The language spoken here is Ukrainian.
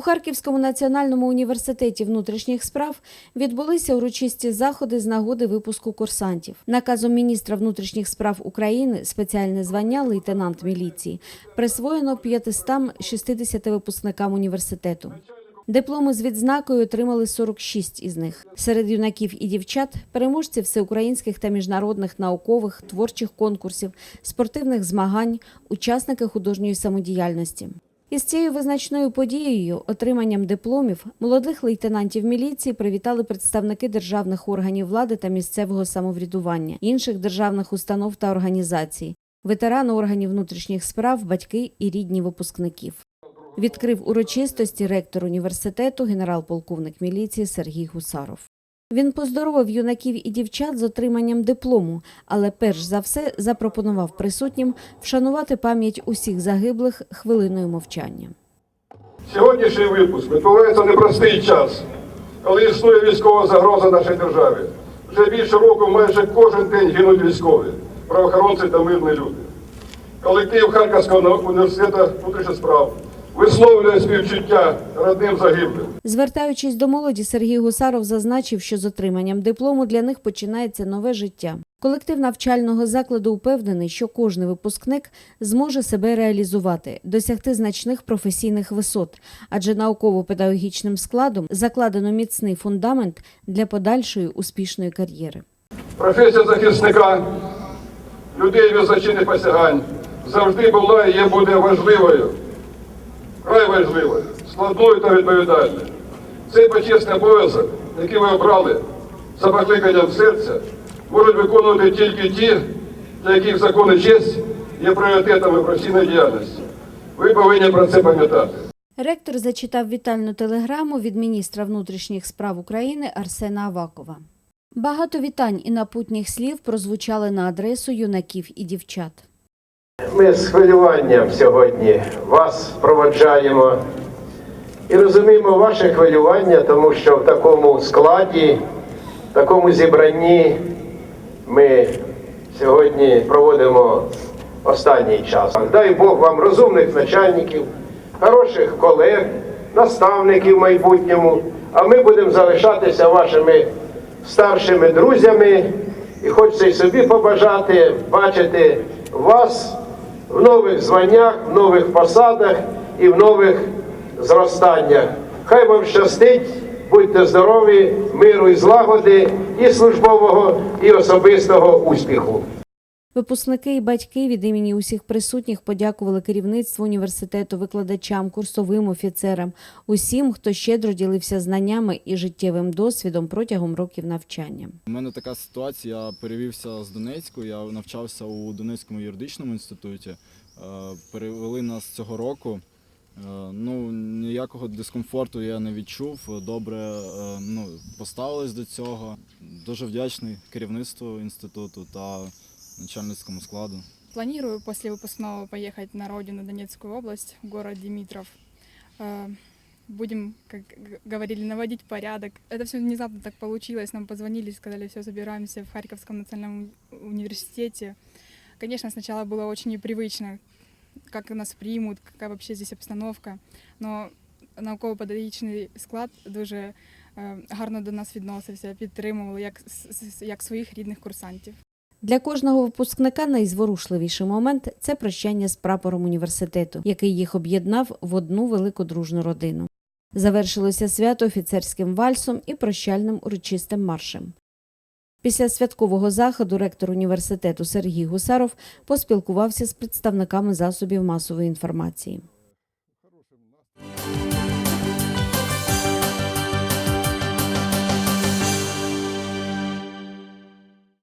У Харківському національному університеті внутрішніх справ відбулися урочисті заходи з нагоди випуску курсантів. Наказом міністра внутрішніх справ України спеціальне звання лейтенант міліції присвоєно 560 випускникам університету. Дипломи з відзнакою отримали 46 із них. Серед юнаків і дівчат переможці всеукраїнських та міжнародних наукових, творчих конкурсів, спортивних змагань, учасники художньої самодіяльності. Із цією визначною подією, отриманням дипломів, молодих лейтенантів міліції привітали представники державних органів влади та місцевого самоврядування, інших державних установ та організацій, ветерани органів внутрішніх справ, батьки і рідні випускників. Відкрив урочистості ректор університету, генерал-полковник міліції Сергій Гусаров. Він поздоровив юнаків і дівчат з отриманням диплому, але перш за все запропонував присутнім вшанувати пам'ять усіх загиблих хвилиною мовчання. Сьогоднішній випуск відбувається непростий час, коли існує військова загроза нашій державі. Вже більше року майже кожен день гинуть військові, правоохоронці та мирні люди. Колектив Харківського університету внутрішніх справ висловлює співчуття родним загиблим. Звертаючись до молоді, Сергій Гусаров зазначив, що з отриманням диплому для них починається нове життя. Колектив навчального закладу упевнений, що кожний випускник зможе себе реалізувати, досягти значних професійних висот, адже науково-педагогічним складом закладено міцний фундамент для подальшої успішної кар'єри. Професія захисника людей височинних посягань завжди була і є буде важливою, край важливою, складною та відповідальною. Цей почесний обов'язок, який ви обрали за покликанням серця, можуть виконувати тільки ті, для яких закон і честь є пріоритетами професійної діяльності. Ви повинні про це пам'ятати. Ректор зачитав вітальну телеграму від міністра внутрішніх справ України Арсена Авакова. Багато вітань і напутніх слів прозвучали на адресу юнаків і дівчат. Ми з хвилюванням сьогодні вас проводжаємо і розуміємо ваше хвилювання, тому що в такому складі, в такому зібранні ми сьогодні проводимо останній час. Дай Бог вам розумних начальників, хороших колег, наставників в майбутньому, а ми будемо залишатися вашими старшими друзями. І хочеться і собі побажати бачити вас в нових званнях, в нових посадах і в нових зростаннях. Хай вам щастить, будьте здорові, миру і злагоди, і службового, і особистого успіху. Випускники і батьки від імені усіх присутніх подякували керівництву університету, викладачам, курсовим офіцерам, усім, хто щедро ділився знаннями і життєвим досвідом протягом років навчання. У мене така ситуація. Я перевівся з Донецьку. Я навчався у Донецькому юридичному інституті. Е, Перевели нас цього року. Е, Ну, ніякого дискомфорту я не відчув. Добре е, ну, поставились до цього. Дуже вдячний керівництву інституту та начальницькому складу. Планирую после выпускного поехать на родину Донецкую область, в город Димитров. Э, Будем, как г- говорили, наводить порядок. Это все внезапно так получилось. Нам позвонили, сказали, все, собираемся в Харьковском национальном университете. Конечно, сначала было очень непривычно, как нас примут, какая вообще здесь обстановка. Но науково-педагогічний склад дуже е, гарно до нас відносився, підтримував як, як своїх рідних курсантів. Для кожного випускника найзворушливіший момент це прощання з прапором університету, який їх об'єднав в одну велику дружну родину. Завершилося свято офіцерським вальсом і прощальним урочистим маршем. Після святкового заходу ректор університету Сергій Гусаров поспілкувався з представниками засобів масової інформації.